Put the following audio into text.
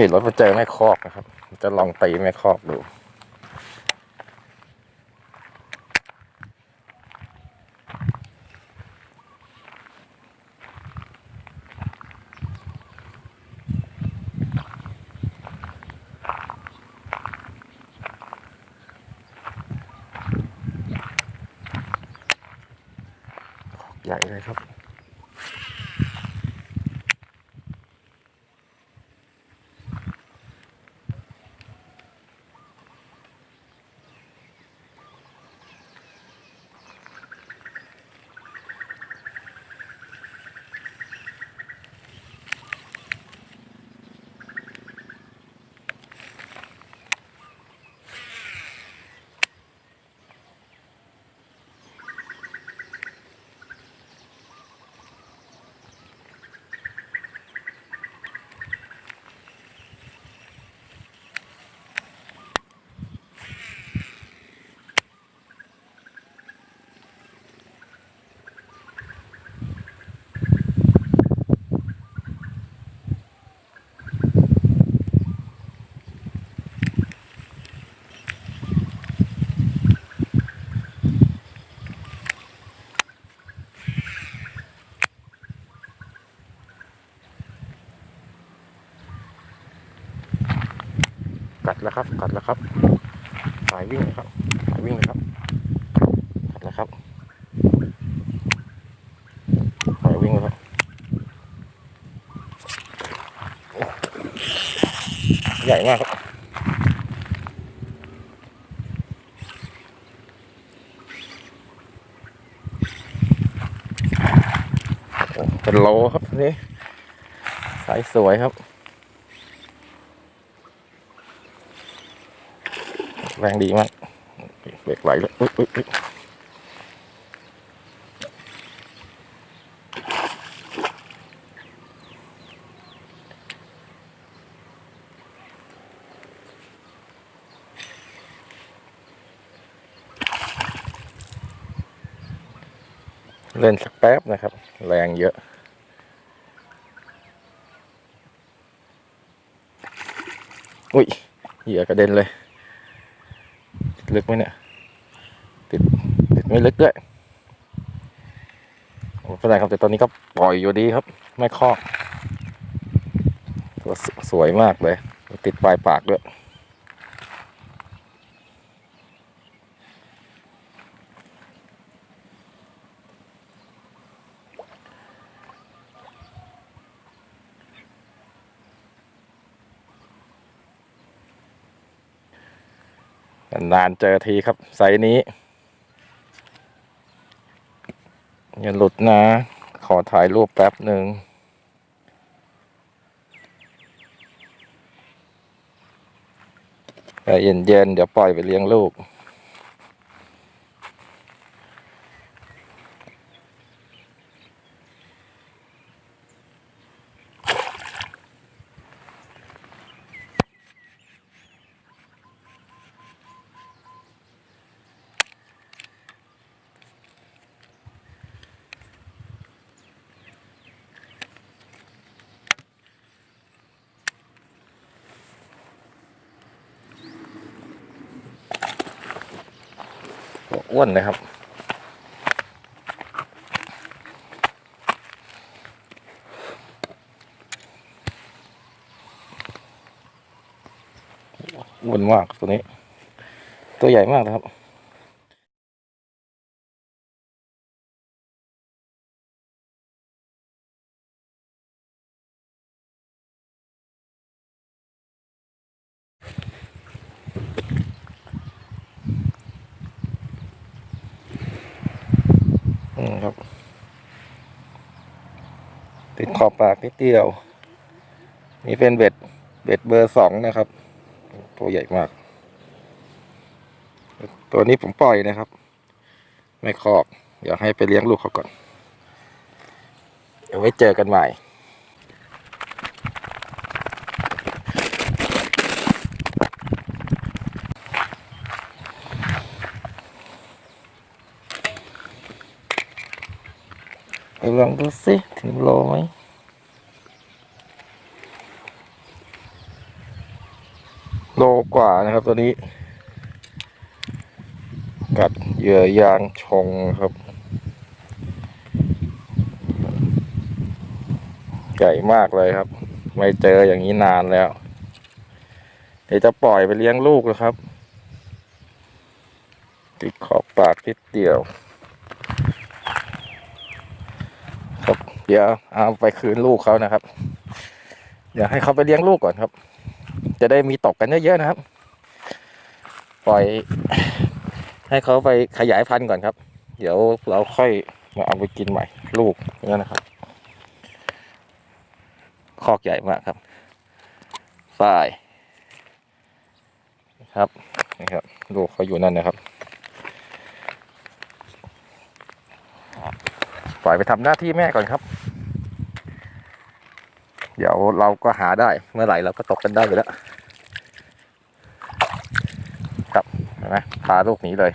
ขี่รถมาเจอแม่คอกนะครับ จะลองตีแม่คอกดูใหญ่เลยครับ กัดแล้วครับ กัดแล้วครับสายวิ่งนะครับสายวิ่งนะครับกัดแล้วครับสายวิ่งครับใหญ่มากครับเป็นโลครับนี่สายสวยครับ แรงดีมากเบรกไหลแล้วอุ๊ยอุ๊ยอุ๊ยเล่นสักแป๊บนะครับ แรงเยอะ อุ้ยเหยื่อกระเด็นเลย ลึกไหมเนี่ย ติดติดไม่ลึกด้วยโอ้ไม่เป็นไรครับแต่ตอนนี้ก็ปล่อยอยู่ดีครับ ไม่คอกตัวสสวยมากเลย ติดปลายปากด้วย นานเจอทีครับไซนี้อย่าหลุดนะ ขอถ่ายรูปแป๊บหนึ่งใจเย็นๆเดี๋ยวปล่อยไปเลี้ยงลูก อ้วนเลยครับ อ้วนมากตัวนี้ ตัวใหญ่มากนะครับ อืมครับ ติดขอบปากนิดเดียว นี่เป็นเบ็ด เบ็ดเบอร์สองนะครับ ตัวใหญ่มาก ตัวนี้ผมปล่อยนะครับ ไม่คอกเดี๋ยวให้ไปเลี้ยงลูกเขาก่อน เดี๋ยวไว้เจอกันใหม่ ไปลองดูสิถึงโลไหมโลกว่านะครับตัวนี้ กัดเหยื่อยางชงครับ ใหญ่มากเลยครับ ไม่เจออย่างนี้นานแล้ว เดี๋ยวจะปล่อยไปเลี้ยงลูกนะครับ ติดขอบปากนิดเดียว ครับ เดี๋ยวเอาไปคืนลูกเขานะครับเดี๋ยวให้เขาไปเลี้ยงลูกก่อนครับ จะได้มีตกกันเยอะๆนะครับ ปล่อย ให้เขาไปขยายพันธุ์ก่อนครับ เดี๋ยวเราค่อยมาเอาไปกินใหม่ ลูกนี่นะครับ คอกใหญ่มากครับฝ้ายครับนี่ครับลูกเขาอยู่นั่นนะครับ ป ล่อยไปทำหน้าที่แม่ก่อนครับ เดี๋ยวเราก็หาได้เมื่อไหร่เราก็ตกกันได้อยู่แล้ว ครับนไหมพาลูกหนีเลย